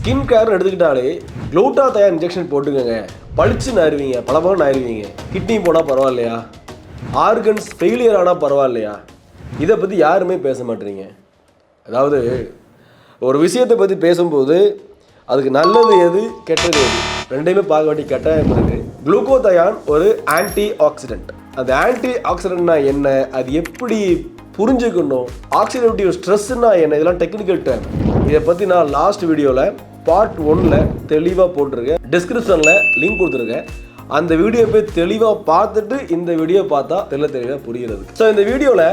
Skin கேர்னு எடுத்துக்கிட்டாலே க்ளூட்டா தயார் injection போட்டுக்கோங்க. பளிச்சுன்னு ஆயிருவீங்க பளபளன்னு ஆயிருவீங்க. கிட்னி போனால் பரவாயில்லையா? ஆர்கன்ஸ் ஃபெயிலியர் ஆனால் பரவாயில்லையா? இதை பற்றி யாருமே பேச மாட்டேறீங்க அதாவது ஒரு விஷயத்தை பற்றி பேசும்போது அதுக்கு நல்லது எது கெட்டது எது? ரெண்டையுமே பார்க்க வேண்டிய கட்டாயம் இருக்கு குளுக்கோதயான் ஒரு ஆன்டி ஆக்சிடென்ட் அந்த ஆன்டி ஆக்சிடென்ட்னா என்ன? அது எப்படி புரிஞ்சுக்கணும்? ஆக்சிடேட்டிவ் ஸ்ட்ரெஸ்னா என்ன? இதெல்லாம் டெக்னிக்கல் டேர்ம் இதை பற்றி நான் லாஸ்ட் வீடியோவில் பார்ட் ஒன்னில் தெளிவாக போட்டிருக்கேன். டிஸ்கிரிப்ஷனில் லிங்க் கொடுத்துருக்கேன். அந்த வீடியோ போய் தெளிவாக பார்த்துட்டு இந்த வீடியோ பார்த்தா தெல்ல தெளிவாக புரிகிறது. ஸோ இந்த வீடியோவில்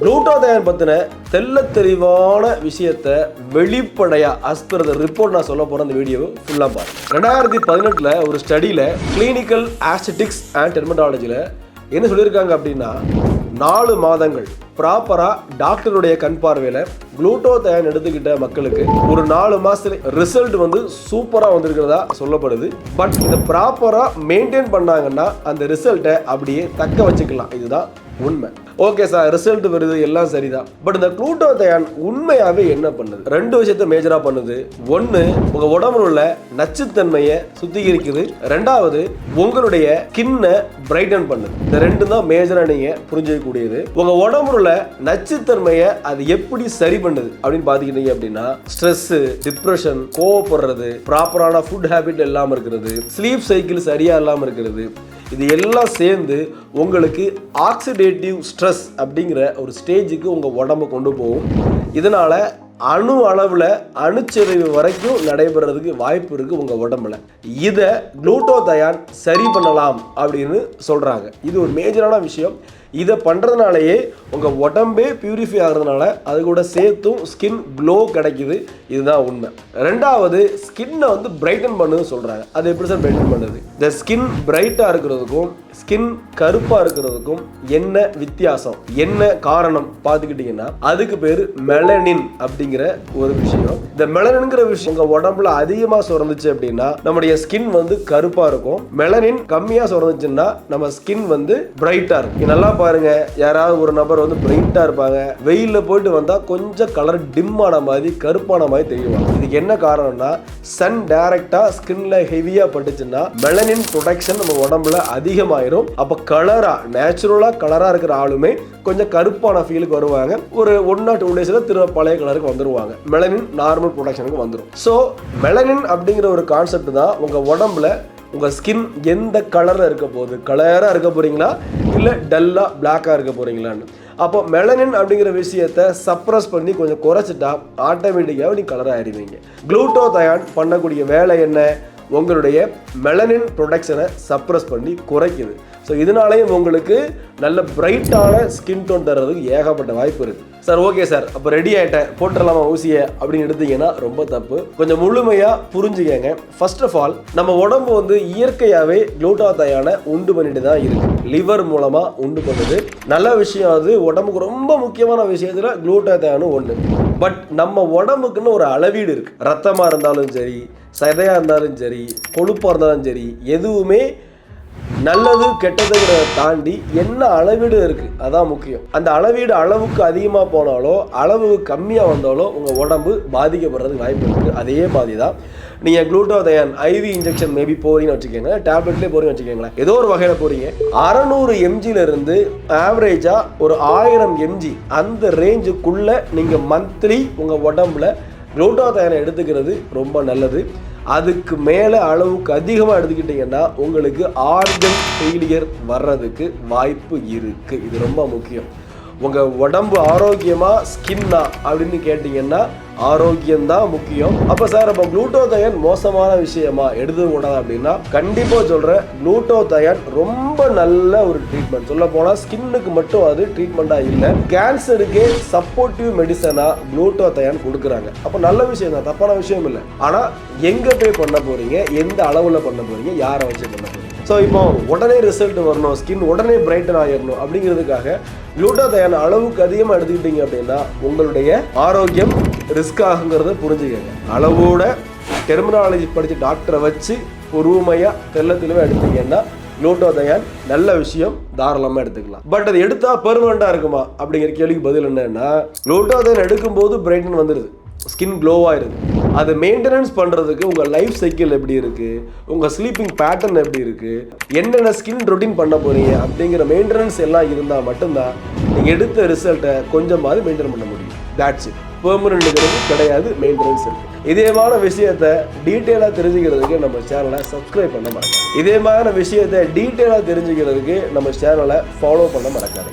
குளூட்டோதயான் பற்றின தெல்ல தெளிவான விஷயத்தை வெளிப்படையாக அஸ்பிரத ரிப்போர்ட் நான் சொல்ல போகிற அந்த வீடியோவை ஃபுல்லாக பாருங்கள் ரெண்டாயிரத்தி பதினெட்டில் ஒரு ஸ்டடியில் கிளினிக்கல் ஆஸ்டெட்டிக்ஸ் அண்ட் டெர்மட்டாலஜியில் என்ன சொல்லியிருக்காங்க அப்படின்னா நாலு மாதங்கள் ப்ராப்பராக டாக்டருடைய கண் பார்வையில் குளூட்டோதயான் எடுத்துக்கிட்ட மக்களுக்கு ஒரு நாலு மாதத்துல ரிசல்ட் வந்து சூப்பராக வந்திருக்கிறதா சொல்லப்படுது. பட் இதை ப்ராப்பராக மெயின்டைன் பண்ணாங்கன்னா அந்த ரிசல்ட்டை அப்படியே தக்க வச்சுக்கலாம். இதுதான் உண்மை. ஓகே சார் ரிசல்ட் வருது எல்லாம் சரிதான். பட் இந்த குளூட்டோதயான் உண்மையாகவே என்ன பண்ணுது? ரெண்டு விஷயத்த மேஜராக பண்ணுது. ஒன்று உங்கள் உடம்புல உள்ள நச்சுத்தன்மையை சுத்திகரிக்குது. ரெண்டாவது உங்களுடைய ஸ்கின்னை பிரைட்டன் பண்ணுது. இந்த ரெண்டு தான் மேஜராக நீங்கள் புரிஞ்சிக்கக்கூடியது. உங்கள் உடம்புல உள்ள நச்சுத்தன்மையை அது எப்படி சரி பண்ணுது அப்படின்னு பாத்துக்கிட்டீங்க அப்படின்னா ஸ்ட்ரெஸ் டிப்ரெஷன் கோவப்படுறது ப்ராப்பரான ஃபுட் ஹேபிட் இல்லாமல் இருக்கிறது ஸ்லீப் சைக்கிள் சரியா இல்லாமல் இருக்கிறது இது எல்லாம் சேர்ந்து உங்களுக்கு ஆக்சிடேட்டிவ் ஸ்ட்ரெஸ் அப்படிங்கிற ஒரு ஸ்டேஜுக்கு உங்கள் உடம்பு கொண்டு போகும். இதனால் அணு அளவில் அணுச்சரிவு வரைக்கும் நடைபெறதுக்கு வாய்ப்பு இருக்குது உங்கள் உடம்புல. இதை குளூட்டோதயான் சரி பண்ணலாம் அப்படின்னு சொல்கிறாங்க இது ஒரு மேஜரான விஷயம். இதை பண்ணுறதுனாலயே உங்கள் உடம்பே பியூரிஃபை ஆகிறதுனால அது கூட சேர்த்தும் ஸ்கின் க்ளோ கிடைக்குது. இதுதான் உண்மை. ரெண்டாவது ஸ்கின்னை வந்து பிரைட்டன் பண்ணுன்னு சொல்கிறாங்க அது எப்படி சார் பிரைட்டன் பண்ணுது? இந்த ஸ்கின் பிரைட்டாக இருக்கிறதுக்கும் ஸ்கின் கருப்பாக இருக்கிறதுக்கும் என்ன வித்தியாசம்? என்ன காரணம்? பார்த்துக்கிட்டிங்கன்னா அதுக்கு பேர் மெலனின் அப்படிங்கிற ஒரு விஷயம். இந்த மெலனின்கிற விஷயம் உங்கள் உடம்புல அதிகமாக சுரந்துச்சு அப்படின்னா நம்முடைய ஸ்கின் வந்து கருப்பாக இருக்கும். மெலனின் கம்மியாக சுரந்துச்சுன்னா நம்ம ஸ்கின் வந்து பிரைட்டாக இருக்கும். நல்லா பாருங்க யாராவது ஒரு நபர் வந்து பிரைட்டாக இருப்பாங்க. வெயிலில் போயிட்டு வந்தால் கொஞ்சம் கலர் டிம் ஆன மாதிரி கருப்பான மாதிரி தெரியுவாங்க இதுக்கு என்ன காரணம்னா சன் டைரக்டாக ஸ்கின்ல ஹெவியாக பட்டுச்சுன்னா மெலனின் ப்ரொடக்ஷன் நம்ம உடம்புல அதிகமாயிரும். அப்போ கலராக நேச்சுரலாக கலராக இருக்கிற ஆளுமே கொஞ்சம் கருப்பான ஃபீலுக்கு வருவாங்க. ஒரு ஒன் ஆர் டூ டேஸில் திரும்ப பழைய கலருக்கு வந்துருவாங்க. மெலனின் நார்மல் ப்ரொடக்ஷனுக்கு வந்துடும் ஸோ மெலனின் அப்படிங்கிற ஒரு கான்செப்ட் தான் உங்கள் உடம்புல உங்கள் ஸ்கின் எந்த கலரில் இருக்க போகுது? கலராக இருக்க போகிறீங்களா இல்லை டல்லாக பிளாக்காக இருக்க போகிறீங்களான்னு அப்போ மெலனின் அப்படிங்கிற விஷயத்தை சப்ரஸ் பண்ணி கொஞ்சம் குறைச்சிட்டா ஆட்டோமேட்டிக்காக நீ கலர் ஆயிடுவீங்க. குளூட்டோதயான் பண்ணக்கூடிய வேலை என்ன? உங்களுடைய மெலனின் ப்ரொடக்ஷனை சப்ரஸ் பண்ணி குறைக்குது. ஸோ இதனாலேயும் உங்களுக்கு நல்ல பிரைட்டான ஸ்கின் டோன் தர்றதுக்கு ஏகப்பட்ட வாய்ப்பு இருக்குது சார் ஓகே சார் அப்போ ரெடி ஆகிட்டேன் போட்டுடலாமா ஊசியை அப்படின்னு எடுத்தீங்கன்னா ரொம்ப தப்பு. கொஞ்சம் முழுமையாக புரிஞ்சுக்கங்க. ஃபர்ஸ்ட் ஆஃப் ஆல் நம்ம உடம்பு வந்து இயற்கையாகவே குளூட்டாத்தையான உண்டு பண்ணிட்டு தான் இருக்கு. லிவர் மூலமாக உண்டு பண்ணுது. நல்ல விஷயம் அது. உடம்புக்கு ரொம்ப முக்கியமான விஷயத்தில் குளூட்டாத்தையானு ஒன்று பட் நம்ம உடம்புக்குன்னு ஒரு அளவீடு இருக்குது ரத்தமாக இருந்தாலும் சரி சதையாக இருந்தாலும் சரி கொழுப்பாக இருந்தாலும் சரி எதுவுமே நல்லது கெட்டதுங்கிறத தாண்டி என்ன அளவீடு இருக்கு? அதான் முக்கியம். அந்த அளவீடு அளவுக்கு அதிகமாக போனாலோ அளவு கம்மியாக வந்தாலோ உங்கள் உடம்பு பாதிக்கப்படுறதுக்கு வாய்ப்பு இருக்குது அதே மாதிரி தான் நீங்கள் குளூட்டோதயான் ஐவி இன்ஜெக்ஷன் மேபி போறீங்கன்னு வச்சுக்கோங்க டேப்லெட்லேயே போறீங்கன்னு வச்சுக்கோங்களேன். ஏதோ ஒரு வகையில் போறீங்க. அறநூறு எம்ஜில இருந்து ஆவரேஜாக ஒரு ஆயிரம் எம்ஜி அந்த ரேஞ்சுக்குள்ளே நீங்கள் மந்த்லி உங்கள் உடம்புல குளூட்டோதயனை எடுத்துக்கிறது ரொம்ப நல்லது. அதுக்கு மேலே அளவுக்கு அதிகமாக எடுத்துக்கிட்டிங்கன்னா உங்களுக்கு ஆர்கன் ஃபெயிலியர் வர்றதுக்கு வாய்ப்பு இருக்குது இது ரொம்ப முக்கியம். உங்கள் உடம்பு ஆரோக்கியமா ஸ்கின்னா அப்படின்னு கேட்டிங்கன்னா ஆரோக்கியம்தான் முக்கியம். அப்போ சார் அப்போ குளூட்டோதயன் மோசமான விஷயமா எடுத்து கூடாது அப்படின்னா கண்டிப்பாக சொல்கிறேன் குளூட்டோதயன் ரொம்ப நல்ல ஒரு ட்ரீட்மெண்ட் சொல்ல போனால் ஸ்கின்னுக்கு மட்டும் அது ட்ரீட்மெண்ட்டாக இல்லை. கேன்சருக்கே சப்போர்ட்டிவ் மெடிசனாக குளூட்டோதயன் கொடுக்குறாங்க. அப்போ நல்ல விஷயம் தான் தப்பான விஷயம் இல்லை. ஆனால் எங்கே போய் பண்ண போகிறீங்க எந்த அளவில் பண்ண போகிறீங்க யாரை வச்சு பண்ண போகிறீங்க ஸோ இப்போ உடனே ரிசல்ட் வரணும் ஸ்கின் உடனே பிரைட்டன் ஆகிடணும் அப்படிங்கிறதுக்காக குளூட்டோதயான் அளவுக்கு அதிகமாக எடுத்துக்கிட்டீங்க அப்படின்னா உங்களுடைய ஆரோக்கியம் ரிஸ்க் ஆகுங்கிறத புரிஞ்சுக்கங்க. அளவோட டெர்மினாலஜி படித்த டாக்டரை வச்சு பொறுமையாக தெல்ல தெளிவாக எடுத்தீங்கன்னா குளூட்டோதயான் நல்ல விஷயம் தாராளமாக எடுத்துக்கலாம். பட் அது எடுத்தால் பெர்மனண்ட்டாக இருக்குமா அப்படிங்கிற கேள்விக்கு பதில் என்னன்னா குளூட்டோதயான் எடுக்கும்போது பிரைட்டன் வந்துடுது ஸ்கின் க்ளோவாக இருக்குது அதை மெயின்டெனன்ஸ் பண்ணுறதுக்கு உங்கள் லைஃப் சைக்கிள் எப்படி இருக்குது உங்கள் ஸ்லீப்பிங் பேட்டர்ன் எப்படி இருக்குது என்னென்ன ஸ்கின் ரொட்டீன் பண்ண போகிறீங்க அப்படிங்கிற மெயின்டெனன்ஸ் எல்லாம் இருந்தால் மட்டும்தான் நீங்கள் எடுத்த ரிசல்ட்டை கொஞ்சமாவது மெயின்டைன் பண்ண முடியும். தேட்ஸ் இட் பெர்மனண்ட்டுங்கிறது கிடையாது மெயின்டெனன்ஸ் இருக்குது இதேமான விஷயத்தை டீட்டெயிலாக தெரிஞ்சுக்கிறதுக்கு நம்ம சேனலை சப்ஸ்கிரைப் பண்ண மறக்காது இதே மாதிரி விஷயத்தை டீட்டெயிலாக தெரிஞ்சுக்கிறதுக்கு நம்ம சேனலை ஃபாலோ பண்ண மறக்காது